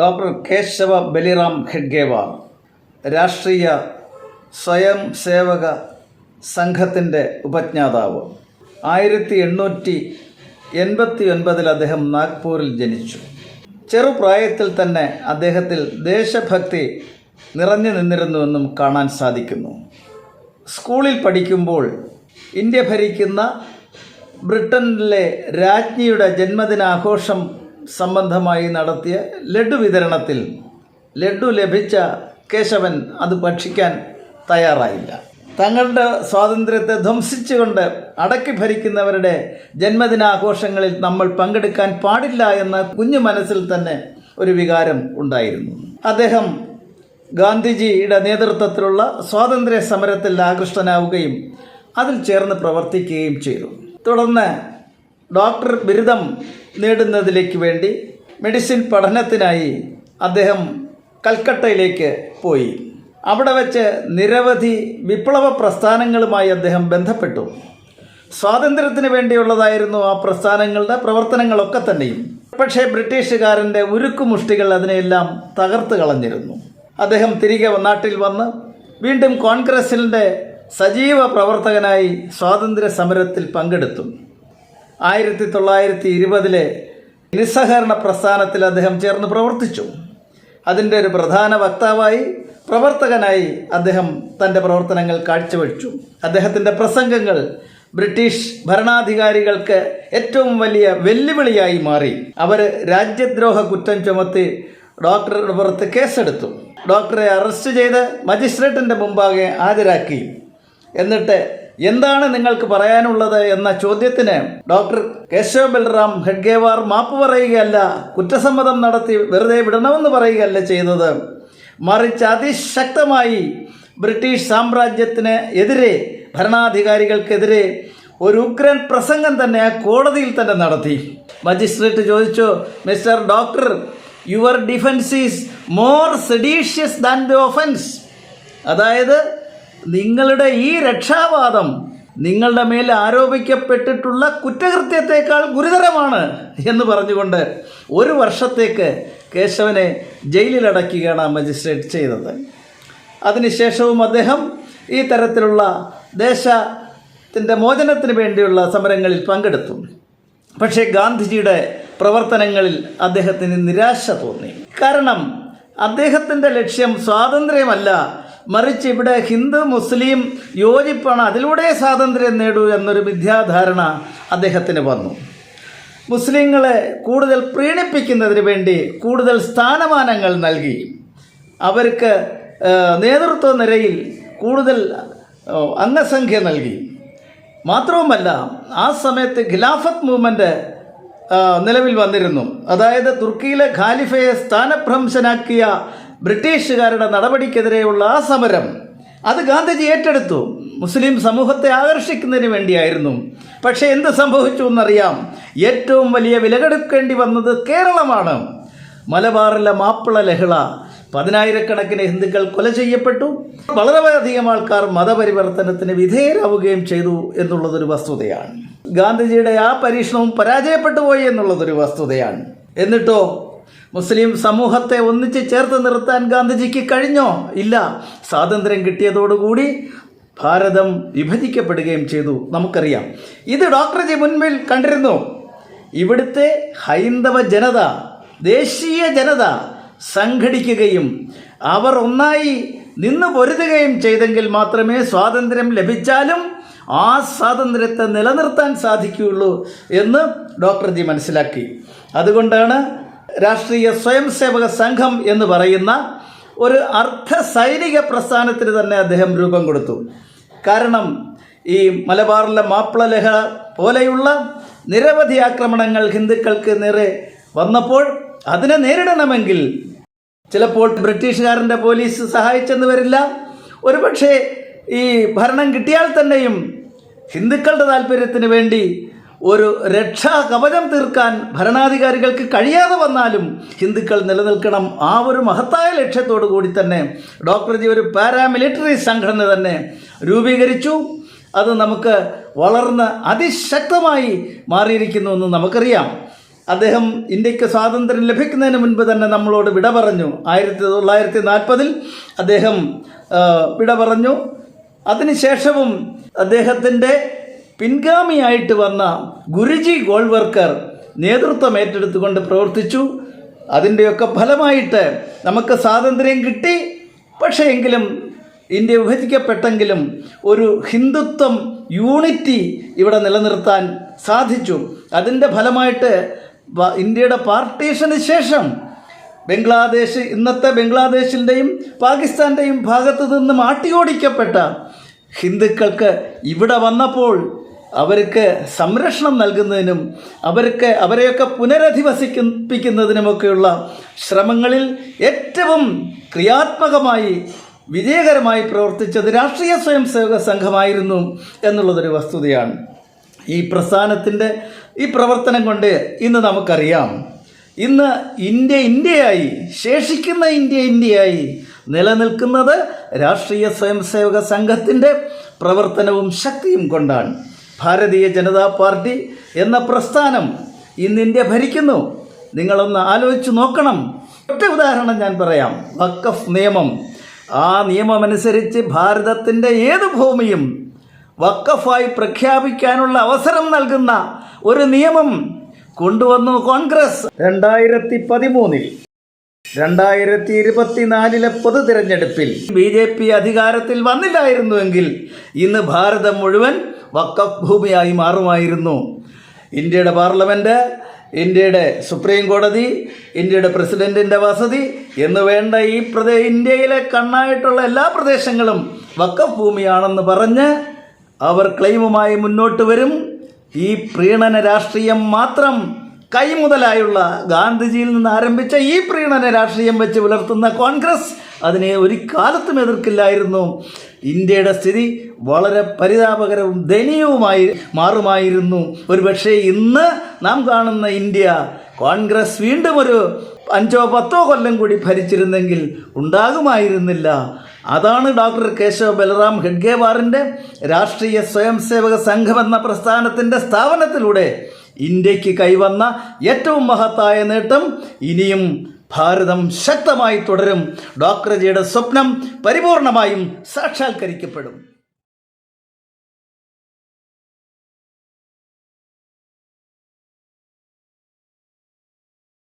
Doctor Keshava Baliram Hedgewar രാഷ്ട്രീയ സ്വയം സേവക സംഘത്തിന്റെ ഉപജ്ഞാതാവ്. ആയിരത്തി എണ്ണൂറ്റി എൺപത്തി ഒൻപതിൽ അദ്ദേഹം നാഗ്പൂരിൽ ജനിച്ചു. ചെറുപ്രായത്തിൽ തന്നെ അദ്ദേഹത്തിൽ ദേശഭക്തി നിറഞ്ഞു നിന്നിരുന്നുവെന്നും കാണാൻ സാധിക്കുന്നു. സ്കൂളിൽ പഠിക്കുമ്പോൾ ഇന്ത്യ ഭരിക്കുന്ന ബ്രിട്ടനിലെ രാജ്ഞിയുടെ ജന്മദിനാഘോഷം സംബന്ധമായി നടത്തിയ ലഡു വിതരണത്തിൽ ലഡു ലഭിച്ച കേശവൻ അത് ഭക്ഷിക്കാൻ തയ്യാറായില്ല. തങ്ങളുടെ സ്വാതന്ത്ര്യത്തെ ധ്വംസിച്ചുകൊണ്ട് അടക്കി ഭരിക്കുന്നവരുടെ ജന്മദിനാഘോഷങ്ങളിൽ നമ്മൾ പങ്കെടുക്കാൻ പാടില്ല എന്ന കുഞ്ഞു മനസ്സിൽ തന്നെ ഒരു വികാരം ഉണ്ടായിരുന്നു. അദ്ദേഹം ഗാന്ധിജിയുടെ നേതൃത്വത്തിലുള്ള സ്വാതന്ത്ര്യ സമരത്തിൽ ആകൃഷ്ടനാവുകയും അതിൽ ചേർന്ന് പ്രവർത്തിക്കുകയും ചെയ്തു. തുടർന്ന് ഡോക്ടർ ബിരുദം നേടുന്നതിലേക്ക് വേണ്ടി മെഡിസിൻ പഠനത്തിനായി അദ്ദേഹം കൽക്കട്ടയിലേക്ക് പോയി. അവിടെ വെച്ച് നിരവധി വിപ്ലവ പ്രസ്ഥാനങ്ങളുമായി അദ്ദേഹം ബന്ധപ്പെട്ടു. സ്വാതന്ത്ര്യത്തിന് വേണ്ടിയുള്ളതായിരുന്നു ആ പ്രസ്ഥാനങ്ങളുടെ പ്രവർത്തനങ്ങളൊക്കെ തന്നെയും. പക്ഷേ ബ്രിട്ടീഷുകാരന്റെ ഉരുക്കുമുഷ്ടികൾ അതിനെയെല്ലാം തകർത്ത് കളഞ്ഞിരുന്നു. അദ്ദേഹം തിരികെ നാട്ടിൽ വന്ന് വീണ്ടും കോൺഗ്രസിന്റെ സജീവ പ്രവർത്തകനായി സ്വാതന്ത്ര്യ സമരത്തിൽ പങ്കെടുത്തു. ആയിരത്തി തൊള്ളായിരത്തി ഇരുപതിലെ നിസ്സഹകരണ പ്രസ്ഥാനത്തിൽ അദ്ദേഹം ചേർന്ന് പ്രവർത്തിച്ചു. അതിന്റെ ഒരു പ്രധാന വക്താവായി പ്രവർത്തകനായി അദ്ദേഹം തന്റെ പ്രവർത്തനങ്ങൾ കാഴ്ചവെച്ചു. അദ്ദേഹത്തിന്റെ പ്രസംഗങ്ങൾ ബ്രിട്ടീഷ് ഭരണാധികാരികൾക്ക് ഏറ്റവും വലിയ വെല്ലുവിളിയായി മാറി. അവർ രാജ്യദ്രോഹ കുറ്റം ചുമത്തി ഡോക്ടറുടെ പുറത്ത് കേസെടുത്തു. ഡോക്ടറെ അറസ്റ്റ് ചെയ്ത് മജിസ്ട്രേറ്റിന്റെ മുമ്പാകെ ഹാജരാക്കി. എന്നിട്ട് എന്താണ് നിങ്ങൾക്ക് പറയാനുള്ളത് എന്ന ചോദ്യത്തിന് ഡോക്ടർ കേശവ ബൽറാം ഹെഡ്ഗേവാർ മാപ്പ് പറയുകയല്ല കുറ്റസമ്മതം നടത്തി വെറുതെ വിടണമെന്ന് പറയുകയല്ല ചെയ്തത്. മറിച്ച് അതിശക്തമായി ബ്രിട്ടീഷ് സാമ്രാജ്യത്തിന് എതിരെ ഭരണാധികാരികൾക്കെതിരെ ഒരു ഉഗ്രൻ പ്രസംഗം തന്നെ കോടതിയിൽ തന്നെ നടത്തി. മജിസ്ട്രേറ്റ് ചോദിച്ചു mister doctor your defence is more seditious than the offence. അതായത് നിങ്ങളുടെ ഈ രക്ഷാവാദം നിങ്ങളുടെ മേൽ ആരോപിക്കപ്പെട്ടിട്ടുള്ള കുറ്റകൃത്യത്തെക്കാൾ ഗുരുതരമാണ് എന്ന് പറഞ്ഞുകൊണ്ട് ഒരു വർഷത്തേക്ക് കേശവനെ ജയിലിലടക്കുകയാണ് മജിസ്ട്രേറ്റ് ചെയ്തത്. അതിനുശേഷവും അദ്ദേഹം ഈ തരത്തിലുള്ള ദേശത്തിന്റെ മോചനത്തിന് വേണ്ടിയുള്ള സമരങ്ങളിൽ പങ്കെടുത്തു. പക്ഷേ ഗാന്ധിജിയുടെ പ്രവർത്തനങ്ങളിൽ അദ്ദേഹത്തിന് നിരാശ തോന്നി. കാരണം അദ്ദേഹത്തിന്റെ ലക്ഷ്യം സ്വാതന്ത്ര്യമല്ല മറിച്ച് ഇവിടെ ഹിന്ദു മുസ്ലിം യോജിപ്പാണ്. അതിലൂടെ സ്വാതന്ത്ര്യം നേടൂ എന്നൊരു മിഥ്യാധാരണ അദ്ദേഹത്തിന് വന്നു. മുസ്ലിങ്ങളെ കൂടുതൽ പ്രീണിപ്പിക്കുന്നതിന് വേണ്ടി കൂടുതൽ സ്ഥാനമാനങ്ങൾ നൽകി. അവർക്ക് നേതൃത്വ നിരയിൽ കൂടുതൽ അംഗസംഖ്യ നൽകി. മാത്രവുമല്ല ആ സമയത്ത് ഖിലാഫത്ത് മൂവ്മെന്റ് നിലവിൽ വന്നിരുന്നു. അതായത് തുർക്കിയിലെ ഖാലിഫയെ സ്ഥാനഭ്രംശനാക്കിയ ബ്രിട്ടീഷുകാരുടെ നടപടിക്കെതിരെയുള്ള ആ സമരം. അത് ഗാന്ധിജി ഏറ്റെടുത്തു. മുസ്ലിം സമൂഹത്തെ ആകർഷിക്കുന്നതിന് വേണ്ടിയായിരുന്നു. പക്ഷേ എന്ത് സംഭവിച്ചു എന്നറിയാം. ഏറ്റവും വലിയ വിലകെടുക്കേണ്ടി വന്നത് കേരളമാണ്. മലബാറിലെ മാപ്പിള ലഹള പതിനായിരക്കണക്കിന് ഹിന്ദുക്കൾ കൊല ചെയ്യപ്പെട്ടു. വളരെയധികം ആൾക്കാർ മതപരിവർത്തനത്തിന് വിധേയരാവുകയും ചെയ്തു എന്നുള്ളതൊരു വസ്തുതയാണ്. ഗാന്ധിജിയുടെ ആ പരീക്ഷണവും പരാജയപ്പെട്ടു പോയി എന്നുള്ളതൊരു വസ്തുതയാണ്. എന്നിട്ടോ മുസ്ലിം സമൂഹത്തെ ഒന്നിച്ച് ചേർത്ത് നിർത്താൻ ഗാന്ധിജിക്ക് കഴിഞ്ഞോ? ഇല്ല. സ്വാതന്ത്ര്യം കിട്ടിയതോടുകൂടി ഭാരതം വിഭജിക്കപ്പെടുകയും ചെയ്തു. നമുക്കറിയാം. ഇത് ഡോക്ടർജി മുൻപിൽ കണ്ടിരുന്നു. ഇവിടുത്തെ ഹൈന്ദവ ജനത ദേശീയ ജനത സംഘടിക്കുകയും അവർ ഒന്നായി നിന്ന് പൊരുതുകയും ചെയ്തെങ്കിൽ മാത്രമേ സ്വാതന്ത്ര്യം ലഭിച്ചാലും ആ സ്വാതന്ത്ര്യത്തെ നിലനിർത്താൻ സാധിക്കുകയുള്ളൂ എന്ന് ഡോക്ടർജി മനസ്സിലാക്കി. അതുകൊണ്ടാണ് രാഷ്ട്രീയ സ്വയം സേവക സംഘം എന്ന് പറയുന്ന ഒരു അർദ്ധ സൈനിക പ്രസ്ഥാനത്തിന് തന്നെ അദ്ദേഹം രൂപം കൊടുത്തു. കാരണം ഈ മലബാറിലെ മാപ്പിള ലഹള പോലെയുള്ള നിരവധി ആക്രമണങ്ങൾ ഹിന്ദുക്കൾക്ക് നേരെ വന്നപ്പോൾ അതിനെ നേരിടണമെങ്കിൽ ചിലപ്പോൾ ബ്രിട്ടീഷുകാരന്റെ പോലീസ് സഹായിച്ചെന്ന് വരില്ല. ഒരുപക്ഷെ ഈ ഭരണം കിട്ടിയാൽ തന്നെയും ഹിന്ദുക്കളുടെ താല്പര്യത്തിന് വേണ്ടി ഒരു രക്ഷാ കവചം തീർക്കാൻ ഭരണാധികാരികൾക്ക് കഴിയാതെ വന്നാലും ഹിന്ദുക്കൾ നിലനിൽക്കണം ആ ഒരു മഹത്തായ ലക്ഷ്യത്തോടു കൂടി തന്നെ ഡോക്ടർജി ഒരു പാരാമിലിറ്ററി സംഘടന തന്നെ രൂപീകരിച്ചു. അത് നമുക്ക് വളർന്ന് അതിശക്തമായി മാറിയിരിക്കുന്നു എന്ന് നമുക്കറിയാം. അദ്ദേഹം ഇന്ത്യയ്ക്ക് സ്വാതന്ത്ര്യം ലഭിക്കുന്നതിന് മുൻപ് തന്നെ നമ്മളോട് വിട പറഞ്ഞു. ആയിരത്തി തൊള്ളായിരത്തി നാൽപ്പതിൽ അദ്ദേഹം വിട പറഞ്ഞു. അതിനുശേഷവും അദ്ദേഹത്തിന്റെ പിൻഗാമിയായിട്ട് വന്ന ഗുരുജി ഗോൾവർക്കർ നേതൃത്വം ഏറ്റെടുത്തുകൊണ്ട് പ്രവർത്തിച്ചു. അതിന്റെയൊക്കെ ഫലമായിട്ട് നമുക്ക് സ്വാതന്ത്ര്യം കിട്ടി. പക്ഷേ എങ്കിലും ഇന്ത്യ വിഭജിക്കപ്പെട്ടെങ്കിലും ഒരു ഹിന്ദുത്വം യൂണിറ്റി ഇവിടെ നിലനിർത്താൻ സാധിച്ചു. അതിന്റെ ഫലമായിട്ട് ഇന്ത്യയുടെ പാർട്ടീഷന് ശേഷം ബംഗ്ലാദേശ് ഇന്നത്തെ ബംഗ്ലാദേശിന്റെയും പാകിസ്ഥാന്റെയും ഭാഗത്തു നിന്നും ആട്ടിയോടിക്കപ്പെട്ട ഹിന്ദുക്കൾക്ക് ഇവിടെ വന്നപ്പോൾ അവർക്ക് സംരക്ഷണം നൽകുന്നതിനും അവർക്ക് അവരെയൊക്കെ പുനരധിവസിപ്പിക്കുന്നതിനുമൊക്കെയുള്ള ശ്രമങ്ങളിൽ ഏറ്റവും ക്രിയാത്മകമായി വിജയകരമായി പ്രവർത്തിച്ചത് രാഷ്ട്രീയ സ്വയം സേവക സംഘമായിരുന്നു എന്നുള്ളതൊരു വസ്തുതയാണ്. ഈ പ്രസ്ഥാനത്തിന്റെ ഈ പ്രവർത്തനം കൊണ്ട് ഇന്ന് നമുക്കറിയാം. ഇന്ന് ഇന്ത്യ ഇന്ത്യയായി ശേഷിക്കുന്ന ഇന്ത്യ ഇന്ത്യയായി നിലനിൽക്കുന്നത് രാഷ്ട്രീയ സ്വയം സേവക സംഘത്തിന്റെ പ്രവർത്തനവും ശക്തിയും കൊണ്ടാണ്. ഭാരതീയ ജനതാ പാർട്ടി എന്ന പ്രസ്ഥാനം ഇന്ന് ഇന്ത്യ ഭരിക്കുന്നു. നിങ്ങളൊന്ന് ആലോചിച്ച് നോക്കണം. ഒറ്റ ഉദാഹരണം ഞാൻ പറയാം. വക്കഫ് നിയമം. ആ നിയമമനുസരിച്ച് ഭാരതത്തിന്റെ ഏത് ഭൂമിയും വക്കഫായി പ്രഖ്യാപിക്കാനുള്ള അവസരം നൽകുന്ന ഒരു നിയമം കൊണ്ടുവന്നു കോൺഗ്രസ്. രണ്ടായിരത്തി പതിമൂന്നിൽ രണ്ടായിരത്തി ഇരുപത്തിനാലിലെ പൊതു തിരഞ്ഞെടുപ്പിൽ ബി ജെ പി അധികാരത്തിൽ വന്നില്ലായിരുന്നുവെങ്കിൽ ഇന്ന് ഭാരതം മുഴുവൻ വക്കഫ് ഭൂമിയായി മാറുമായിരുന്നു. ഇന്ത്യയുടെ പാർലമെന്റ് ഇന്ത്യയുടെ സുപ്രീം കോടതി ഇന്ത്യയുടെ പ്രസിഡന്റിന്റെ വസതി എന്ന് വേണ്ട ഈ പ്രദേ ഇന്ത്യയിലെ കണ്ണായിട്ടുള്ള എല്ലാ പ്രദേശങ്ങളും വക്കഫ് ഭൂമിയാണെന്ന് പറഞ്ഞ് അവർ ക്ലെയിമുമായി മുന്നോട്ട് വരും. ഈ പ്രീണന രാഷ്ട്രീയം മാത്രം കൈമുതലായുള്ള ഗാന്ധിജിയിൽ നിന്ന് ആരംഭിച്ച ഈ പ്രീണന രാഷ്ട്രീയം വെച്ച് പുലർത്തുന്ന കോൺഗ്രസ് അതിനെ ഒരു കാലത്തും എതിർക്കില്ലായിരുന്നു. ഇന്ത്യയുടെ സ്ഥിതി വളരെ പരിതാപകരവും ദയനീയവുമായി മാറുമായിരുന്നു. ഒരുപക്ഷെ ഇന്ന് നാം കാണുന്ന ഇന്ത്യ കോൺഗ്രസ് വീണ്ടും ഒരു അഞ്ചോ പത്തോ കൊല്ലം കൂടി ഭരിച്ചിരുന്നെങ്കിൽ ഉണ്ടാകുമായിരുന്നില്ല. അതാണ് ഡോക്ടർ കേശവ ബലറാം ഹെഡ്ഗേവാറിന്റെ രാഷ്ട്രീയ സ്വയംസേവക സംഘം എന്ന പ്രസ്ഥാനത്തിന്റെ സ്ഥാപനത്തിലൂടെ ഇന്ത്യയ്ക്ക് കൈവന്ന ഏറ്റവും മഹത്തായ നേട്ടം ഇനിയും ഭാരതം ശക്തമായി തുടരും. ഡോക്ടർ ജിയുടെ സ്വപ്നം പരിപൂർണമായും സാക്ഷാത്കരിക്കപ്പെടും.